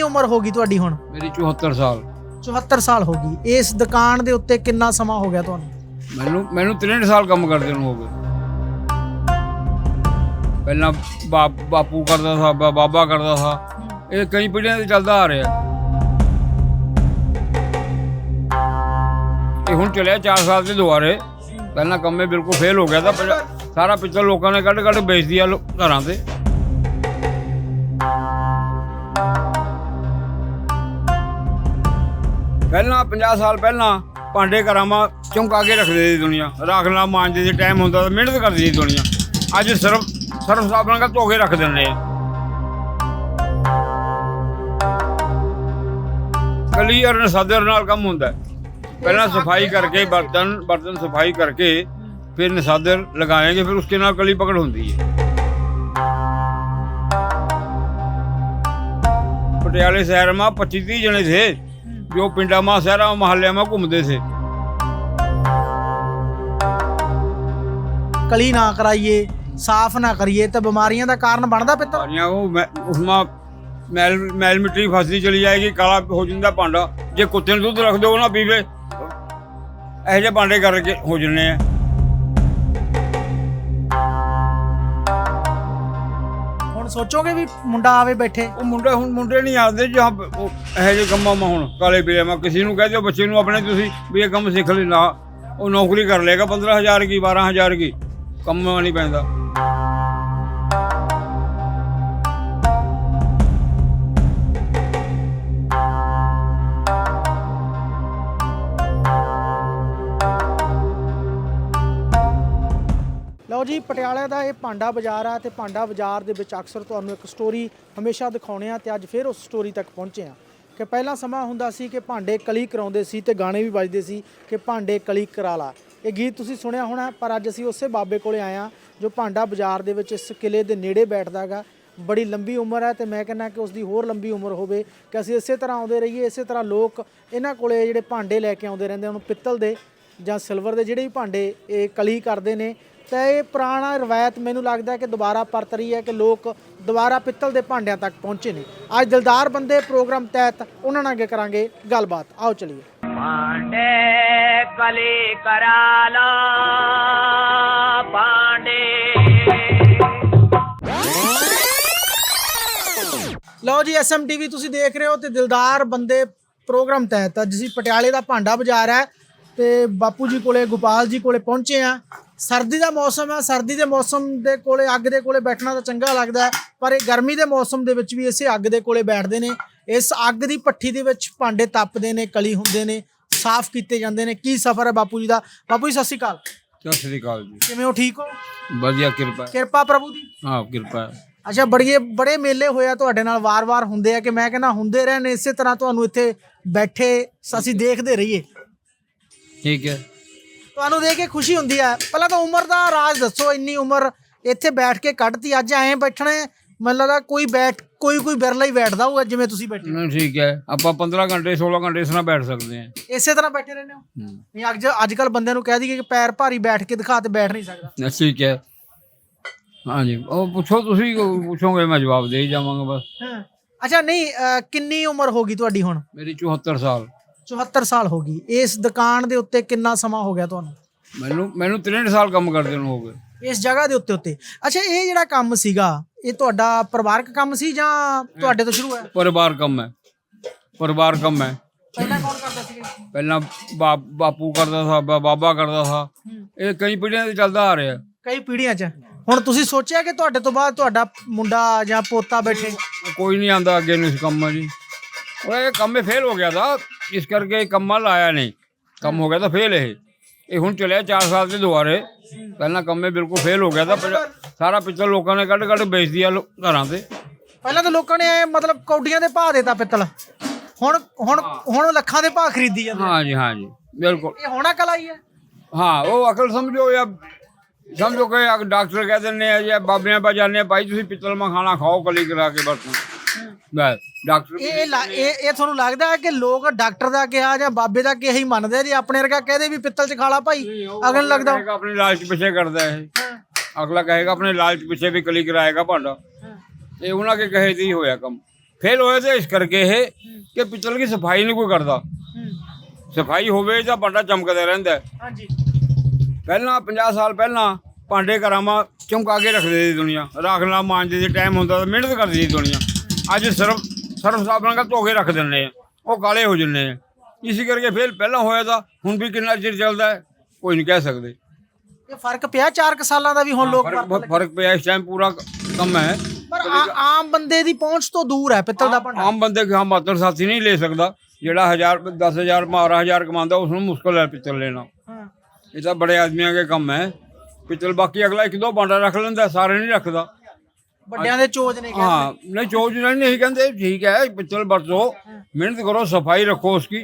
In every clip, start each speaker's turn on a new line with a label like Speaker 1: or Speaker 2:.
Speaker 1: ਕਿੰਨੀ ਉਮਰ ਹੋ ਗਈ ਤੁਹਾਡੀ ਹੁਣ?
Speaker 2: ਮੇਰੀ 74 ਸਾਲ।
Speaker 1: 74 ਸਾਲ ਹੋ ਗਈ। ਇਸ ਦੁਕਾਨ ਦੇ ਉੱਤੇ ਕਿੰਨਾ ਸਮਾਂ ਹੋ ਗਿਆ ਤੁਹਾਨੂੰ?
Speaker 2: ਮੈਨੂੰ ਮੈਨੂੰ 63 ਸਾਲ ਕੰਮ ਕਰਦੇ ਨੂੰ ਹੋ ਗਏ। ਪਹਿਲਾਂ ਬਾਪ- ਕਰਦਾ ਸੀ ਬਾਬਾ ਕਰਦਾ ਸੀ। ਇਹ ਕਈ ਪੀੜ੍ਹੀਆਂ ਤੋਂ ਚੱਲਦਾ ਆ ਰਿਹਾ। ਇਹ ਹੁਣ ਚੱਲਿਆ 4 ਸਾਲ ਦੇ ਦੁਆਰੇ। ਪਹਿਲਾਂ ਕੰਮੇ ਬਿਲਕੁਲ ਫੇਲ ਹੋ ਗਿਆ ਤਾਂ ਸਾਰਾ ਪਿੱਛੇ ਲੋਕਾਂ ਨੇ ਕੱਢ ਕੱਢ ਵੇਚ ਦਿਆ ਘਰਾਂ ਤੇ। ਪਹਿਲਾਂ 50 ਸਾਲ ਪਹਿਲਾਂ ਭਾਂਡੇ ਘਰਾਂਵਾਂ ਚੌਂਕਾ ਕੇ ਰੱਖਦੇ ਸੀ ਦੁਨੀਆ। ਰਾਖਲਾ ਮਾਂਜਦੇ ਸੀ ਟਾਈਮ ਹੁੰਦਾ ਤਾਂ ਮਿਹਨਤ ਕਰਦੀ ਸੀ ਦੁਨੀਆ। ਅੱਜ ਸਿਰਫ, ਸਰਫ ਸਾਬਣ ਨਾਲ ਧੋ ਕੇ ਰੱਖ ਦਿੰਦੇ ਆ। ਕਲੀਅਰ ਨਾਲ ਸਦਰ ਨਾਲ ਕੰਮ ਹੁੰਦਾ ਪਹਿਲਾਂ ਸਫ਼ਾਈ ਕਰਕੇ, ਬਰਤਨ ਬਰਤਨ ਸਫ਼ਾਈ ਕਰਕੇ, ਫਿਰ ਨਸਾਦਰ ਲਗਾਏਗੇ, ਫਿਰ ਉਸਕੇ ਨਾਲ ਕਲੀ ਪਕੜ ਹੁੰਦੀ ਹੈ। ਪਟਿਆਲੇ ਸ਼ਹਿਰ ਮਾ 25 30 ਜਣੇ ਸੀ ਜੋ ਪਿੰਡਾਂ ਮਾ ਸ਼ਹਿਰਾਂ ਮਹੱਲਿਆਂ ਮਾ ਘੁੰਮਦੇ ਥੇ
Speaker 1: ਕਲੀ ਨਾ ਕਰਾਈਏ ਸਾਫ਼ ਨਾ ਕਰੀਏ ਤਾਂ ਬਿਮਾਰੀਆਂ ਦਾ ਕਾਰਨ ਬਣਦਾ ਪਿੱਤਲ?
Speaker 2: ਸਾਰੀਆਂ ਉਹ ਉਸਮਾ ਮੈਲ ਮੈਲ ਮਿੱਟੀ ਫਸਦੀ ਚਲੀ ਜਾਏਗੀ ਕਾਲਾ ਹੋ ਜਾਂਦਾ ਭਾਂਡਾ। ਜੇ ਕੁੱਤੇ ਨੂੰ ਦੁੱਧ ਰੱਖ ਦਿਓ ਨਾ ਪੀਵੇ ਇਹੋ ਜਿਹੇ ਭਾਂਡੇ ਕਰਕੇ ਹੋ ਜੰਨੇ ਆ।
Speaker 1: ਸੋਚੋਗੇ ਵੀ ਮੁੰਡਾ ਆਵੇ ਬੈਠੇ?
Speaker 2: ਉਹ ਮੁੰਡੇ ਹੁਣ ਮੁੰਡੇ ਨਹੀਂ ਆਉਂਦੇ ਜੋ ਆਪ- ਉਹ ਇਹੋ ਜਿਹੇ ਕੰਮਾਂ ਮਾ ਹੁਣ, ਕਾਲੇ ਪੀਲੇ ਮਾ ਕਿਸੇ ਨੂੰ ਕਹਿ ਦਿਓ, ਬੱਚੇ ਨੂੰ ਆਪਣੇ ਤੁਸੀਂ ਵੀ ਇਹ ਕੰਮ ਸਿੱਖ ਲੈ, ਨਾ, ਉਹ ਨੌਕਰੀ ਕਰ ਲੇਗਾ 15000 ਕੀ 12000 ਕੀ, ਕੰਮ ਮਾ ਨਹੀਂ ਪੈਂਦਾ।
Speaker 1: ਲਓ ਜੀ, ਪਟਿਆਲੇ ਦਾ ਇਹ ਭਾਂਡਾ ਬਾਜ਼ਾਰ ਆ ਤੇ ਭਾਂਡਾ ਬਾਜ਼ਾਰ ਦੇ ਵਿੱਚ ਅਕਸਰ ਤੁਹਾਨੂੰ ਇੱਕ ਸਟੋਰੀ ਹਮੇਸ਼ਾ ਦਿਖਾਉਣੇ ਆ ਤੇ ਅੱਜ ਫਿਰ ਉਸ ਸਟੋਰੀ ਤੱਕ ਪਹੁੰਚੇ ਆ। ਕਿ ਪਹਿਲਾਂ ਸਮਾਂ ਹੁੰਦਾ ਸੀ ਕਿ ਭਾਂਡੇ ਕਲੀ ਕਰਾਉਂਦੇ ਸੀ ਤੇ ਗਾਣੇ ਵੀ ਵੱਜਦੇ ਸੀ ਕਿ ਭਾਂਡੇ ਕਲੀ ਕਰਾ ਲਾ। ਇਹ ਗੀਤ ਤੁਸੀਂ ਸੁਣਿਆ ਹੋਣਾ, ਪਰ ਅੱਜ ਅਸੀਂ ਉਸੇ ਬਾਬੇ ਕੋਲੇ ਆਏ ਆ ਜੋ ਭਾਂਡਾ ਬਾਜ਼ਾਰ ਦੇ ਵਿੱਚ ਇਸ ਕਿਲੇ ਦੇ ਨੇੜੇ ਬੈਠਦਾ ਹੈਗਾ ਬੜੀ ਲੰਬੀ ਉਮਰ ਹੈ ਤੇ ਮੈਂ ਕਹਿੰਦਾ ਕਿ ਉਸ ਦੀ ਹੋਰ ਲੰਬੀ ਉਮਰ ਹੋਵੇ ਕਿ ਅਸੀਂ ਇਸੇ ਤਰ੍ਹਾਂ ਆਉਂਦੇ ਰਹੀਏ, ਇਸੇ ਤਰ੍ਹਾਂ ਲੋਕ ਇਹਨਾਂ ਕੋਲੇ ਜਿਹੜੇ ਭਾਂਡੇ ਲੈ ਕੇ ਆਉਂਦੇ ਰਹਿੰਦੇ ਉਹਨੂੰ ਪਿੱਤਲ ਦੇ ਜਾਂ ਸਿਲਵਰ ਦੇ ਜਿਹੜੇ ਵੀ ਭਾਂਡੇ ਇਹ ਕਲੀ ਕਰਦੇ ਨੇ ਤਾਂ ਇਹ ਪੁਰਾਣਾ ਰਵਾਇਤ ਮੈਨੂੰ ਲੱਗਦਾ ਕਿ ਦੁਬਾਰਾ ਪਰਤ ਰਹੀ ਹੈ ਕਿ ਲੋਕ ਦੁਬਾਰਾ ਪਿੱਤਲ ਦੇ ਭਾਂਡਿਆਂ ਤੱਕ ਪਹੁੰਚੇ ਨੇ। ਅੱਜ ਦਿਲਦਾਰ ਬੰਦੇ ਪ੍ਰੋਗਰਾਮ ਤਹਿਤ ਉਹਨਾਂ ਨਾਲ ਅੱਗੇ ਕਰਾਂਗੇ ਗੱਲਬਾਤ। ਆਓ ਚਲੀਏ।
Speaker 3: ਭਾਂਡੇ ਕਲੇ ਕਰਾਲਾ
Speaker 1: ਲਓ ਜੀ ਐਸਐਮ ਟੀਵੀ ਤੁਸੀਂ ਦੇਖ ਰਹੇ ਹੋ ਤੇ ਦਿਲਦਾਰ ਬੰਦੇ ਪ੍ਰੋਗਰਾਮ ਤਹਿਤ ਅੱਜ ਅਸੀਂ ਪਟਿਆਲੇ ਦਾ ਭਾਂਡਾ ਬਾਜ਼ਾਰ ਹੈ ਤੇ ਬਾਪੂ ਜੀ ਕੋਲੇ ਗੋਪਾਲ ਜੀ ਕੋਲੇ ਪਹੁੰਚੇ ਆ ਸਰਦੀ ਦਾ ਮੌਸਮ ਹੈ ਸਰਦੀ ਦੇ ਮੌਸਮ ਦੇ ਕੋਲੇ ਅੱਗ ਦੇ ਕੋਲੇ ਬੈਠਣਾ ਤਾਂ ਚੰਗਾ ਲੱਗਦਾ ਹੈ ਪਰ ਇਹ ਗਰਮੀ ਦੇ ਮੌਸਮ ਦੇ ਵਿੱਚ ਵੀ ਇਸੇ ਅੱਗ ਦੇ ਕੋਲੇ ਬੈਠਦੇ ਨੇ ਇਸ ਅੱਗ ਦੀ ਭੱਠੀ ਦੇ ਵਿੱਚ ਭਾਂਡੇ ਤਪਦੇ ਨੇ ਕਲੀ ਹੁੰਦੇ ਨੇ ਸਾਫ਼ ਕੀਤੇ ਜਾਂਦੇ ਨੇ। ਕੀ ਸਫ਼ਰ ਹੈ ਬਾਪੂ ਜੀ ਦਾ? ਬਾਪੂ ਜੀ ਸਤਿ ਸ਼੍ਰੀ ਅਕਾਲ।
Speaker 2: ਸਤਿ ਸ੍ਰੀ ਅਕਾਲ ਜੀ।
Speaker 1: ਕਿਵੇਂ ਹੋ? ਠੀਕ ਹੋ?
Speaker 2: ਵਧੀਆ ਕਿਰਪਾ।
Speaker 1: ਕਿਰਪਾ ਪ੍ਰਭੂ ਦੀ?
Speaker 2: ਹਾਂ ਕਿਰਪਾ।
Speaker 1: ਅੱਛਾ ਬੜੀਏ ਬੜੇ ਮੇਲੇ ਹੋਇਆ ਤੁਹਾਡੇ ਨਾਲ ਵਾਰ-ਵਾਰ ਹੁੰਦੇ ਆ ਕਿ ਮੈਂ ਕਹਿੰਦਾ ਹੁੰਦੇ ਰਹਿਣ ਇਸੇ ਤਰ੍ਹਾਂ ਤੁਹਾਨੂੰ ਇੱਥੇ ਬੈਠੇ ਅਸੀਂ ਦੇਖਦੇ ਰਹੀਏ।
Speaker 2: ਠੀਕ ਹੈ।
Speaker 1: ਤੁਹਾਨੂੰ ਦੇਖ ਕੇ ਖੁਸ਼ੀ ਹੁੰਦੀ ਹੈ ਪਹਿਲਾਂ ਤਾਂ ਉਮਰ ਦਾ ਰਾਜ ਦੱਸੋ ਇੰਨੀ ਉਮਰ ਇੱਥੇ ਬੈਠ ਕੇ ਕੱਢਤੀ ਅੱਜ ਐਂ ਬੈਠਣੇ ਮੈਨੂੰ ਲੱਗਦਾ ਕੋਈ ਬੈਠ ਕੋਈ ਕੋਈ ਬਿਰਲਾ ਹੀ ਬੈਠਦਾ ਹੋਊਗਾ ਜਿਵੇਂ ਤੁਸੀਂ ਬੈਠੇ ਹੋ।
Speaker 2: ਨਹੀਂ ਠੀਕ ਹੈ। ਆਪਾਂ 15 ਘੰਟੇ 16 ਘੰਟੇ ਇਸ ਨਾਲ ਬੈਠ ਸਕਦੇ ਹਾਂ।
Speaker 1: ਇਸੇ ਤਰ੍ਹਾਂ ਬੈਠੇ ਰਹਿੰਦੇ ਹੋ?
Speaker 2: ਹੂੰ।
Speaker 1: ਨਹੀਂ ਅੱਜ ਅੱਜ ਕੱਲ ਬੰਦਿਆਂ ਨੂੰ ਕਹਿ ਦਈਏ ਕਿ ਪੈਰ ਭਾਰੀ ਬੈਠ ਕੇ ਦਿਖਾ ਤੇ ਬੈਠ ਨਹੀਂ ਸਕਦਾ।
Speaker 2: ਨਾ, ਠੀਕ ਹੈ। ਹਾਂਜੀ ਉਹ ਪੁੱਛੋ ਤੁਸੀਂ ਪੁੱਛੋਗੇ ਮੈਂ ਜਵਾਬ ਦੇ ਹੀ ਜਾਵਾਂਗਾ ਬਸ।
Speaker 1: ਹਾਂ। ਅੱਛਾ ਨਹੀਂ ਅਹ, ਕਿੰਨੀ ਉਮਰ ਹੋ ਗਈ ਤੁਹਾਡੀ ਹੁਣ?
Speaker 2: ਮੇਰੀ 74 ਸਾਲ।
Speaker 1: 74 ਸਾਲ ਹੋ ਗਈ। ਇਸ ਦੁਕਾਨ ਦੇ ਉੱਤੇ ਕਿੰਨਾ ਸਮਾਂ ਹੋ ਗਿਆ ਤੁਹਾਨੂੰ?
Speaker 2: ਮੈਨੂੰ ਮੈਨੂੰ 63 ਸਾਲ ਕੰਮ ਕਰਦੇ ਨੂੰ ਹੋ ਗਏ।
Speaker 1: ਇਸ ਜਗ੍ਹਾ ਦੇ ਉੱਤੇ ਉੱਤੇ। ਅੱਛਾ ਇਹ ਜਿਹੜਾ ਕੰਮ ਸੀਗਾ ਇਹ ਤੁਹਾਡਾ ਪਰਿਵਾਰਕ ਕੰਮ ਸੀ ਜਾਂ ਤੁਹਾਡੇ ਤੋਂ ਸ਼ੁਰੂ ਹੋਇਆ?
Speaker 2: ਪਰਿਵਾਰ ਕੰਮ ਹੈ। ਪਰਿਵਾਰ ਕੰਮ ਹੈ।
Speaker 1: ਪਹਿਲਾਂ ਕੌਣ ਕਰਦਾ ਸੀ?
Speaker 2: ਪਹਿਲਾਂ ਬਾਪ- ਬਾਪੂ ਕਰਦਾ ਸੀ ਬਾ- ਬਾਬਾ ਕਰਦਾ ਸੀ। ਇਹ ਕਈ ਪੀੜ੍ਹੀਆਂ ਤੋਂ ਚੱਲਦਾ ਆ ਰਿਹਾ।
Speaker 1: ਕਈ ਪੀੜ੍ਹੀਆਂ 'ਚ। ਹੁਣ ਤੁਸੀਂ ਸੋਚਿਆ ਕਿ ਤੁਹਾਡੇ ਤੋਂ ਬਾਅਦ ਤੁਹਾਡਾ ਮੁੰਡਾ ਜਾਂ ਪੋਤਾ ਬੈਠੇ?
Speaker 2: ਕੋਈ ਨਹੀਂ ਆਂਦਾ ਅੱਗੇ ਨੂੰ ਇਸ ਕੰਮ ਜੀ। ਉਹ ਇਹ ਕੰਮ ਫੇਲ ਹੋ ਗਿਆ ਤਾਂ ਇਸ ਕਰਕੇ ਇਹ ਕੰਮਾਂ ਲਾਇਆ ਨਹੀਂ। ਕੰਮ ਹੋ ਗਿਆ ਤਾਂ ਫੇਲ ਇਹ। ਇਹ ਹੁਣ ਚੱਲਿਆ 4 ਸਾਲ ਦੇ ਦੁਆਰੇ। ਪਹਿਲਾਂ ਕੰਮ ਹੀ ਬਿਲਕੁਲ ਫੇਲ ਹੋ ਗਿਆ ਤਾਂ ਸਾਰਾ ਪਿੱਛੇ ਲੋਕਾਂ ਨੇ ਕੱਢ ਕੱਢ ਵੇਚ ਦਿਆ ਲੋ- ਘਰਾਂ ਤੇ।
Speaker 1: ਪਹਿਲਾਂ ਤਾਂ ਲੋਕਾਂ ਨੇ ਐਂ ਮਤਲਬ ਕੌਡੀਆਂ ਦੇ ਭਾਅ ਦੇਤਾ ਪਿੱਤਲ। ਹੁਣ ਹੁਣ ਹੁਣ ਲੱਖਾਂ ਦੇ ਭਾਅ ਖਰੀਦੀ ਜਾਂਦੇ
Speaker 2: ਹਾਂ ਜੀ ਹਾਂ ਜੀ ਬਿਲਕੁਲ।
Speaker 1: ਇਹ ਹੋਣਾ ਕਲਾਈ ਹੈ।
Speaker 2: ਹਾਂ ਉਹ ਅਕਲ ਸਮਝੋ ਜਾਂ ਸਮਝੋ ਕਿ ਅਗ ਡਾਕਟਰ ਕਹਿ ਦਿੰਦੇ ਆ ਜਾਂ ਬਾਬਿਆਂ ਪਾ ਜਾਂਦੇ ਆ ਭਾਈ ਤੁਸੀਂ ਪਿੱਤਲ ਮਾ ਖਾਣਾ ਖਾਓ ਕਲੀ ਕਰਾ ਕੇ ਬਰਤਨ ਬਸ ਡਾਕਟਰ
Speaker 1: ਇਹ ਇਹ ਲਾ- ਇਹ ਇਹ ਤੁਹਾਨੂੰ ਲੱਗਦਾ ਹੈ ਕਿ ਲੋਕ ਡਾਕਟਰ ਦਾ ਕਿਹਾ ਜਾਂ ਬਾਬੇ ਦਾ ਕਿਹਾ ਹੀ ਮੰਨਦੇ ਆ ਜੀ? ਆਪਣੇ ਵਰਗਾ ਕਹਦੇ ਵੀ ਪਿੱਤਲ 'ਚ ਖਾਲਾ ਭਾਈ? ਅਗਲੇ ਨੂੰ ਲੱਗਦਾ।
Speaker 2: ਕਹੇਗਾ ਆਪਣੇ ਲਾਲਚ ਪਿੱਛੇ ਕਰਦਾ ਇਹ। ਅਗਲਾ ਕਹੇਗਾ ਆਪਣੇ ਲਾਲਚ ਪਿੱਛੇ ਵੀ ਕਲੀ ਕਰਾਏਗਾ ਭਾਂਡਾ। ਇਹ ਉਹਨਾਂ ਕੇ ਕਹੇ ਤੇ ਹੀ ਹੋਇਆ ਕੰਮ। ਫੇਲ ਹੋਏ ਤੇ ਇਸ ਕਰਕੇ ਇਹ ਕਿ ਪਿੱਤਲ ਦੀ ਸਫ਼ਾਈ ਨਹੀਂ ਕੋਈ ਕਰਦਾ। ਸਫ਼ਾਈ ਹੋਵੇ ਤਾਂ ਭਾਂਡਾ ਚਮਕਦਾ ਰਹਿੰਦਾ। ਹੈ।
Speaker 1: ਹਾਂਜੀ।
Speaker 2: ਪਹਿਲਾਂ 50 ਸਾਲ ਪਹਿਲਾਂ ਭਾਂਡੇ ਘਰਾਂਮਾ ਚਮਕਾ ਕੇ ਰੱਖਦੇ ਸੀ ਦੁਨੀਆ। ਰਾਖਣਾ ਮਾਂਜਦੇ ਦੇ ਟਾਈਮ ਹੁੰਦਾ ਤਾਂ ਮਿਹਨਤ ਕਰਦੀ ਸੀ ਦੁਨੀਆ। ਅੱਜ ਸਰਫ ਸਰਫ ਸਾਬਣ ਨਾਲ ਧੋ ਕੇ ਰੱਖ ਦਿੰਦੇ ਆ ਉਹ ਕਾਲੇ ਹੋ ਜੰਨੇ ਆ। ਇਸੇ ਕਰਕੇ ਫਿਰ ਪਹਿਲਾਂ ਹੋਇਆ ਤਾਂ ਹੁਣ ਵੀ ਕਿੰਨਾ ਚਿਰ ਚੱਲਦਾ ਹੈ ਕੋਈ ਨਹੀਂ ਕਹਿ ਸਕਦੇ।
Speaker 1: ਇਹ ਫ਼ਰਕ ਪਿਆ 4 ਸਾਲਾਂ ਦਾ ਵੀ ਹੁਣ ਲੋਕ
Speaker 2: ਫ਼ਰਕ ਫ਼ਰਕ ਪਿਆ ਇਸ ਟਾਈਮ ਪੂਰਾ ਕੰਮ ਹੈ।
Speaker 1: ਪਰ ਆ- ਆਮ ਬੰਦੇ ਦੀ ਪਹੁੰਚ ਤੋਂ ਦੂਰ ਹੈ ਪਿੱਤਲ ਦਾ ਭਾਂਡਾ
Speaker 2: ਆਮ ਬੰਦੇ ਕਿ ਹਮ ਮਾਤਰ ਸਾਥੀ ਨਹੀਂ ਲੈ ਸਕਦਾ ਜਿਹੜਾ 1000 10000 12000 ਕਮਾਉਂਦਾ ਉਸ ਨੂੰ ਮੁਸ਼ਕਲ ਹੈ ਪਿੱਤਲ ਲੈਣਾ।
Speaker 1: ਹਾਂ।
Speaker 2: ਇਹ ਤਾਂ ਬੜੇ ਆਦਮੀਆਂ ਦੇ ਕੰਮ ਹੈ। ਪਿੱਤਲ ਬਾਕੀ ਅਗਲਾ ਇੱਕ ਦੋ ਭਾਂਡਾ ਰੱਖ ਲੈਂਦਾ ਸਾਰੇ ਨਹੀਂ ਰੱਖਦਾ।
Speaker 1: ਵੱਡਿਆਂ ਦੇ ਚੋਜ ਨੇ ਕਹਿੰਦੇ
Speaker 2: हाँ नहीं चोज नहीं नहीं कहते ठीक है पित्तल बरतो मेहनत करो सफाई रखो उसकी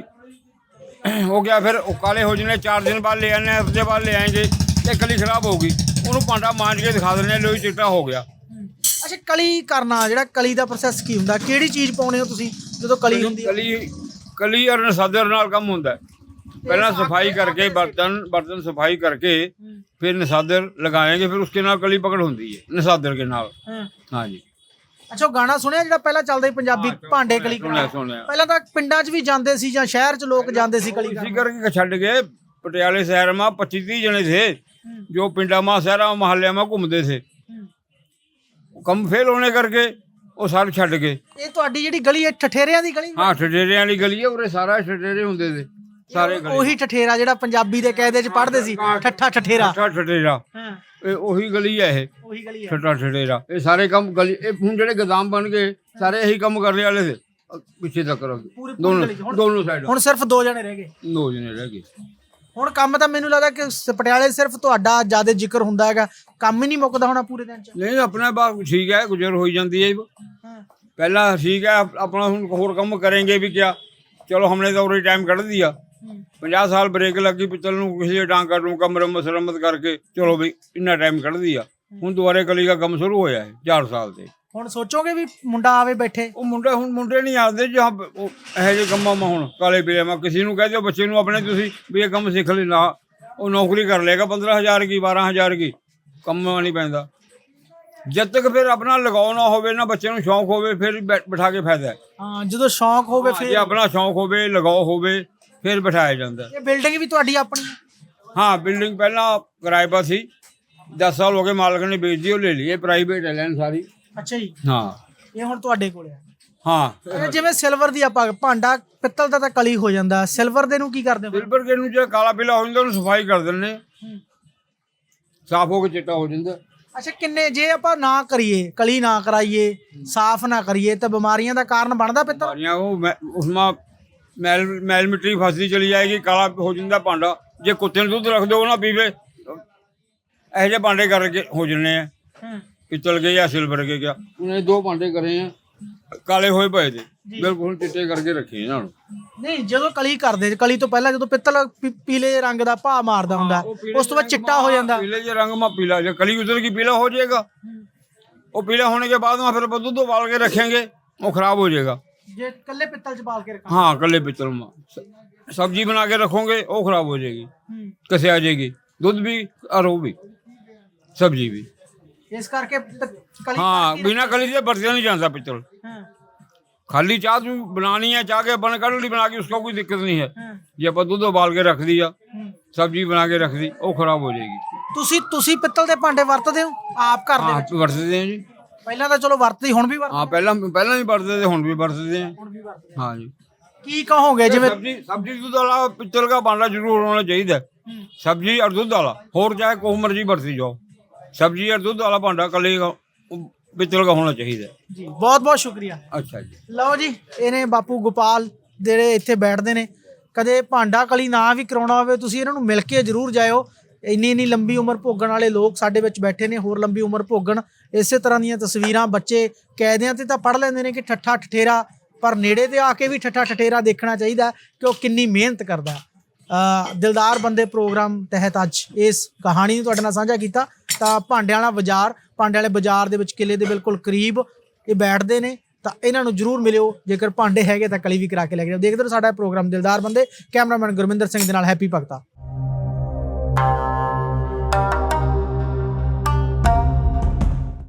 Speaker 2: हो गया फिर वो काले हो जाने चार दिन बाद ले आने हफ्ते बाद ले आएंगे ये कली खराब होगी ਉਹਨੂੰ ਭਾਂਡਾ ਮਾਂਜ ਕੇ ਦਿਖਾ ਦਿੰਦੇ ਲੋਈ ਚਿੱਟਾ ਹੋ ਗਿਆ
Speaker 1: ਅੱਛਾ ਕਲੀ ਕਰਨਾ ਜਿਹੜਾ ਕਲੀ ਦਾ ਪ੍ਰੋਸੈਸ ਕੀ ਹੁੰਦਾ ਕਿਹੜੀ ਚੀਜ਼ ਪਾਉਣੇ ਹੋ ਤੁਸੀਂ ਜਦੋਂ ਕਲੀ ਹੁੰਦੀ ਹੈ
Speaker 2: ਕਲੀ ਕਲੀ ਔਰ ਨਸਾਦਰ ਨਾਲ ਕੰਮ ਹੁੰਦਾ ਹੈ। ਪਹਿਲਾਂ सफाई करके बर्तन बर्तन सफाई करके फिर निसादर लगाएंगे फिर उसके नाल कली पकड़ होती है निसादर के नाल
Speaker 1: ਹਾਂ
Speaker 2: हाँ जी
Speaker 1: ਅੱਛਾ ਉਹ ਗਾਣਾ ਸੁਣਿਆ ਜਿਹੜਾ ਪਹਿਲਾਂ ਚੱਲਦਾ ਸੀ ਪੰਜਾਬੀ ਭਾਂਡੇ ਕਲੀ
Speaker 2: ਸੁਣਿਆ ਸੁਣਿਆ
Speaker 1: ਪਹਿਲਾਂ ਤਾਂ ਪਿੰਡਾਂ 'ਚ ਵੀ ਜਾਂਦੇ ਸੀ ਜਾਂ ਸ਼ਹਿਰ 'ਚ ਲੋਕ ਜਾਂਦੇ ਸੀ ਕਲੀ
Speaker 2: इसी
Speaker 1: ਕਰਨ
Speaker 2: करके छड़ गए पटियाले शहर में पच्चीस तीस जने थे जो पिंडा में शहर में मोहल्ले में घूमते थे कम फेल होने करके वो सारे छड़ गए
Speaker 1: ਇਹ ਤੁਹਾਡੀ ਜਿਹੜੀ ਗਲੀ ਹੈ ਠਠੇਰਿਆਂ ਦੀ ਗਲੀ
Speaker 2: हाँ ठठेरे वाली गली है उरे सारा ठठेरे होंगे थे ਸਾਰੇ ਗਲੀ
Speaker 1: ਉਹੀ ਠਠੇਰਾ ਜਿਹੜਾ ਪੰਜਾਬੀ ਦੇ ਕਾਇਦੇ 'ਚ ਪੜ੍ਹਦੇ ਸੀ ਠੱਠਾ ਠਠੇਰਾ।
Speaker 2: ਛੱਟਾ ਛੱਡੇਰਾ
Speaker 1: ਹਾਂ।
Speaker 2: ਇਹ ਉਹੀ ਗਲੀ ਹੈ ਇਹ।
Speaker 1: ਉਹੀ ਗਲੀ ਹੈ
Speaker 2: ਛੱਟਾ ਛੱਡੇਰਾ ਇਹ ਸਾਰੇ ਕੰਮ ਗਲੀ ਇਹ ਹੁਣ ਜਿਹੜੇ ਗਦਾਮ ਬਣ ਗਏ ਸਾਰੇ ਇਹੀ ਕੰਮ ਕਰਦੇ ਵਾਲੇ ਸੀ। ਪਿੱਛੇ ਤੱਕ
Speaker 1: ਪੂਰੀ-
Speaker 2: ਦੋਨੋਂ ਦੋਨੋਂ ਸਾਈਡ
Speaker 1: ਹੁਣ ਸਿਰਫ ਦੋ ਜਣੇ ਰਹਿ ਗਏ।
Speaker 2: ਦੋ ਜਣੇ ਰਹਿ ਗਏ।
Speaker 1: ਹੁਣ ਕੰਮ ਤਾਂ ਮੈਨੂੰ ਲੱਗਦਾ ਕਿ ਪਟਿਆਲੇ ਸਿਰਫ ਤੁਹਾਡਾ ਜ਼ਿਆਦਾ ਜ਼ਿਕਰ ਹੁੰਦਾ ਹੈਗਾ। ਕੰਮ ਹੀ ਨਹੀਂ ਮੁੱਕਦਾ ਹੋਣਾ ਪੂਰੇ ਦਿਨ 'ਚ।
Speaker 2: ਨਹੀਂ ਆਪਣਾ ਬਾਪ ਠੀਕ ਹੈ ਗੁਜ਼ਰ ਹੋਈ ਜਾਂਦੀ ਹੈ ਪਹਿਲਾਂ ਠੀਕ ਹੈ ਆਪਣਾ ਹੁਣ ਹੋਰ ਕੰਮ ਕਰਾਂਗੇ ਵੀ ਕਿਆ। ਚਲੋ ਹਮਨੇ ਤਾਂ ਉਰੇ ਟਾਈਮ ਕੱਢ ਦਿਆ 50 ਸਾਲ ਬ੍ਰੇਕ ਲੱਗੀ ਪਿੱਤਲ ਨੂੰ ਕਿਸੇ ਡਾਂਗ ਕਰ ਨੂੰ ਕਮਰ ਮਸਰਮਤ ਕਰਕੇ। ਚਲੋ ਵੀ ਇੰਨਾ ਟਾਈਮ ਕੱਢ ਦਿਆ ਹੁਣ ਦੁਬਾਰੇ ਕਲੀ ਦਾ ਕੰਮ ਸ਼ੁਰੂ ਹੋਇਆ ਹੈ 4 ਸਾਲ ਤੇ।
Speaker 1: ਹੁਣ ਸੋਚੋਗੇ ਵੀ ਮੁੰਡਾ ਆਵੇ ਬੈਠੇ?
Speaker 2: ਉਹ ਮੁੰਡੇ ਹੁਣ ਮੁੰਡੇ ਨਹੀਂ ਆਉਂਦੇ ਜਾਂ ਉਹ ਇਹੋ ਜਿਹੇ ਕੰਮਾਂ ਮਾ ਹੁਣ ਕਾਲੇ ਪੀਲੇ ਮਾ ਕਿਸੇ ਨੂੰ ਕਹਿ ਦਿਓ ਬੱਚੇ ਨੂੰ ਆਪਣੇ ਤੁਸੀਂ ਵੀ ਇਹ ਕੰਮ ਸਿੱਖ ਲੈਣਾ। ਉਹ ਨੌਕਰੀ ਕਰ ਲੇਗਾ 15000 ਕੀ 12000 ਕੀ। ਕੰਮ ਨਹੀਂ ਪੈਂਦਾ। ਜਦ ਤੱਕ ਫਿਰ ਆਪਣਾ ਲਗਾਉ ਨਾ ਹੋਵੇ ਨਾ ਬੱਚੇ ਨੂੰ ਸ਼ੌਂਕ ਹੋਵੇ ਫਿਰ ਬਿਠਾ ਕੇ ਫਾਇਦਾ ਹੈ।
Speaker 1: ਹਾਂ ਜਦੋਂ ਸ਼ੌਂਕ ਹੋਵੇ
Speaker 2: ਜੇ
Speaker 1: ਫਿਰ
Speaker 2: ਆਪਣਾ ਸ਼ੌਂਕ ਹੋਵੇ ਲਗਾਓ ਹੋਵੇ ਫਿਰ ਬਿਠਾਇਆ ਜਾਂਦਾ।
Speaker 1: ਇਹ ਬਿਲਡਿੰਗ ਵੀ ਤੁਹਾਡੀ ਆਪਣੀ? ਹੈ
Speaker 2: ਹਾਂ ਬਿਲਡਿੰਗ ਪਹਿਲਾਂ ਕਿਰਾਏ ਪਰ ਸੀ। 10 ਸਾਲ ਹੋ ਗਏ ਮਾਲਕ ਨੇ ਵੇਚ ਦੀ ਉਹ ਲੈ ਲਈ ਇਹ ਪ੍ਰਾਈਵੇਟ ਹੈ ਲੈਣ ਸਾਰੀ।
Speaker 1: ਅੱਛਾ ਜੀ।
Speaker 2: ਹਾਂ।
Speaker 1: ਇਹ ਹੁਣ ਤੁਹਾਡੇ ਕੋਲ ਹੈ।
Speaker 2: ਹਾਂ।
Speaker 1: ਇਹ ਜਿਵੇਂ ਸਿਲਵਰ ਦੀ ਆਪਾਂ ਭਾਂਡਾ ਪਿੱਤਲ ਦਾ ਤਾਂ ਕਲੀ ਹੋ ਜਾਂਦਾ। ਸਿਲਵਰ ਦੇ ਨੂੰ ਕੀ ਕਰਦੇ ਹੋ?
Speaker 2: ਸਿਲਵਰ ਕੇ ਨੂੰ ਜੇ ਕਾਲਾ ਪੀਲਾ ਹੋ ਜਾਂਦਾ ਉਹਨੂੰ ਸਫ਼ਾਈ ਕਰ ਦਿੰਦੇ। ਹਾਂ। ਸਾਫ਼ ਹੋ ਕੇ ਚਿੱਟਾ ਹੋ ਜਾਂਦਾ।
Speaker 1: ਅੱਛਾ ਕਿੰਨੇ ਜੇ ਆਪਾਂ ਨਾ ਕਰੀਏ ਕਲੀ ਨਾ ਕਰਾਈਏ ਸਾਫ਼ ਨਾ ਕਰੀਏ ਤਾਂ ਬਿਮਾਰੀਆਂ ਦਾ ਕਾਰਨ ਬਣਦਾ ਪਿੱਤਲ?
Speaker 2: ਸਾਰੀਆਂ ਉਹ ਮੈਂ- ਉਸਮਾ ਮੈਲ ਮੈਲ ਮਿੱਟੀ ਫਸਦੀ ਚਲੀ ਜਾਏਗੀ ਕਾਲਾ ਹੋ ਜਾਂਦਾ ਭਾਂਡਾ। ਜੇ ਕੁੱਤੇ ਨੂੰ ਦੁੱਧ ਰੱਖ ਦਿਓ ਨਾ ਪੀਵੇ ਇਹੋ ਜਿਹੇ ਭਾਂਡੇ ਕਰਕੇ ਹੋ ਜਣੇ ਆ। ਪਿੱਤਲ ਗਏ ਜਾਂ ਸਿਲਵਰ ਕੇ ਕਿਆ ਉਹਨੇ ਦੋ ਭਾਂਡੇ ਕਰੇ ਆ ਕਾਲੇ ਹੋਏ ਪਏ ਦੇ ਬਿਲਕੁਲ ਚਿੱਟੇ ਕਰਕੇ ਰੱਖੇ ਇਹਨਾਂ ਨੂੰ।
Speaker 1: ਨਹੀਂ ਜਦੋਂ ਕਲੀ ਕਰਦੇ ਕਲੀ ਤੋਂ ਪਹਿਲਾਂ ਜਦੋਂ ਪਿੱਤਲ ਪੀਲੇ ਰੰਗ ਦਾ ਭਾਅ ਮਾਰਦਾ ਹੁੰਦਾ ਉਸ ਤੋਂ ਬਾਅਦ ਚਿੱਟਾ ਹੋ ਜਾਂਦਾ।
Speaker 2: ਪੀਲੇ ਜੇ ਰੰਗ ਮਾ ਪੀਲਾ ਜੇ ਕਲੀ ਉਧਰ ਕੀ ਪੀਲਾ ਹੋ ਜਾਏਗਾ? ਉਹ ਪੀਲਾ ਹੋਣੇ ਕੇ ਬਾਅਦ ਮਾ ਫਿਰ ਦੁੱਧ ਉਬਾਲ ਕੇ ਰੱਖਾਂਗੇ ਉਹ ਖਰਾਬ ਹੋ ਜਾਏਗਾ।
Speaker 1: ਜੇ ਕੱਲੇ ਪਿੱਤਲ ਚ ਬਾਲ ਕੇ ਰੱਖਾਂ
Speaker 2: हाँ कले पित्तल में स- सब्जी बना के रखोगे वो खराब हो जाएगी
Speaker 1: ਹੂੰ
Speaker 2: कैसे आ जाएगी दूध भी और वो भी सब्जी भी
Speaker 1: ਇਸ ਕਰਕੇ ਪ- ਕਲੀ
Speaker 2: हाँ बिना कली से बरतिया नहीं जाता पित्तल
Speaker 1: ਹਾਂ
Speaker 2: खाली चाह तू बनानी है चाह के बन कर ली बना के उसका कोई दिक्कत नहीं है
Speaker 1: ਹਾਂ
Speaker 2: ये अपन दूध उबाल के रख दिया
Speaker 1: ਹੂੰ।
Speaker 2: सब्जी बना के रख दी वो खराब हो जाएगी
Speaker 1: ਤੁਸੀਂ ਤੁਸੀਂ ਪਿੱਤਲ ਦੇ ਭਾਂਡੇ ਵਰਤਦੇ ਹੋ ਆਪ ਘਰ ਦੇ
Speaker 2: हाँ
Speaker 1: ਵਿੱਚ
Speaker 2: बरतते हैं जी
Speaker 1: ਪਹਿਲਾਂ ਤਾਂ ਚਲੋ ਵਰਤਦੀ ਹੁਣ ਵੀ ਵਰਤਦੀ
Speaker 2: ਹਾਂ ਪਹਿਲਾਂ ਪਹਿਲਾਂ ਵੀ ਵਰਤਦੇ ਤੇ
Speaker 1: ਹੁਣ ਵੀ ਵਰਤਦੇ
Speaker 2: ਆ। ਹਾਂ ਜੀ।
Speaker 1: ਕੀ ਕਹੋਗੇ ਜਿਵੇਂ
Speaker 2: ਸਬਜੀ ਸਬਜੀ ਦੁੱਧ ਵਾਲਾ ਪਿੱਤਲ ਦਾ ਭਾਂਡਾ ਜ਼ਰੂਰ ਹੋਣਾ ਚਾਹੀਦਾ। ਸਬਜੀ ਔਰ ਦੁੱਧ ਵਾਲਾ ਹੋਰ ਚਾਹੇ ਕੋਈ ਮਰਜ਼ੀ ਵਰਤੀ ਜਾਓ। ਸਬਜੀ ਔਰ ਦੁੱਧ ਵਾਲਾ ਭਾਂਡਾ ਕੱਲੇ ਪਿੱਤਲ ਦਾ ਹੋਣਾ ਚਾਹੀਦਾ।
Speaker 1: ਬਹੁਤ ਬਹੁਤ ਸ਼ੁਕਰੀਆ।
Speaker 2: ਅੱਛਾ ਜੀ।
Speaker 1: ਲਓ ਜੀ ਇਹਨੇ ਬਾਪੂ ਗੋਪਾਲ ਜਿਹੜੇ ਇੱਥੇ ਬੈਠਦੇ ਨੇ ਕਦੇ ਭਾਂਡਾ ਕਲੀ ਨਾ ਵੀ ਕਰਾਉਣਾ ਹੋਵੇ ਤੁਸੀਂ ਇਹਨਾਂ ਨੂੰ ਮਿਲ ਕੇ ਜ਼ਰੂਰ ਜਾਇਓ। ਇੰਨੀ ਇੰਨੀ ਲੰਬੀ ਉਮਰ ਭੋਗਣ ਵਾਲੇ ਲੋਕ ਸਾਡੇ ਵਿੱਚ ਬੈਠੇ ਨੇ ਹੋਰ ਲੰਬੀ ਉਮਰ ਭੋਗਣ ਇਸੇ ਤਰ੍ਹਾਂ ਦੀਆਂ ਤਸਵੀਰਾਂ ਬੱਚੇ ਕੈਦਿਆਂ ਤੇ ਤਾਂ ਪੜ ਲੈਂਦੇ ਨੇ ਕਿ ਠੱਠਾ ਠਠੇਰਾ, ਪਰ ਨੇੜੇ ਤੇ ਆ ਕੇ ਵੀ ਠੱਠਾ ਠਠੇਰਾ ਦੇਖਣਾ ਚਾਹੀਦਾ ਕਿ ਉਹ ਕਿੰਨੀ ਮਿਹਨਤ ਕਰਦਾ। ਦਿਲਦਾਰ ਬੰਦੇ ਪ੍ਰੋਗਰਾਮ ਤਹਿਤ ਅੱਜ ਇਸ ਕਹਾਣੀ ਨੂੰ ਤੁਹਾਡੇ ਨਾਲ ਸਾਂਝਾ ਕੀਤਾ। ਤਾਂ ਭਾਂਡਿਆਂ ਵਾਲਾ ਬਾਜ਼ਾਰ ਭਾਂਡਿਆਂ ਵਾਲੇ ਬਾਜ਼ਾਰ ਦੇ ਵਿੱਚ ਕਿਲੇ ਦੇ ਬਿਲਕੁਲ ਕਰੀਬ ਇਹ ਬੈਠਦੇ ਨੇ। ਤਾਂ ਇਹਨਾਂ ਨੂੰ ਜਰੂਰ ਮਿਲਿਓ, ਜੇਕਰ ਭਾਂਡੇ ਹੈਗੇ ਤਾਂ ਕਲੀ ਵੀ ਕਰਾ ਕੇ ਲੈ ਕੇ ਜਾਓ। ਦੇਖਦੇ ਰਹੋ ਸਾਡਾ ਪ੍ਰੋਗਰਾਮ, ਦਿਲਦਾਰ ਬੰਦੇ, ਕੈਮਰਾਮੈਨ ਗੁਰਮਿੰਦਰ ਸਿੰਘ ਦੇ ਨਾਲ, ਹੈਪੀ ਭਗਤਾ।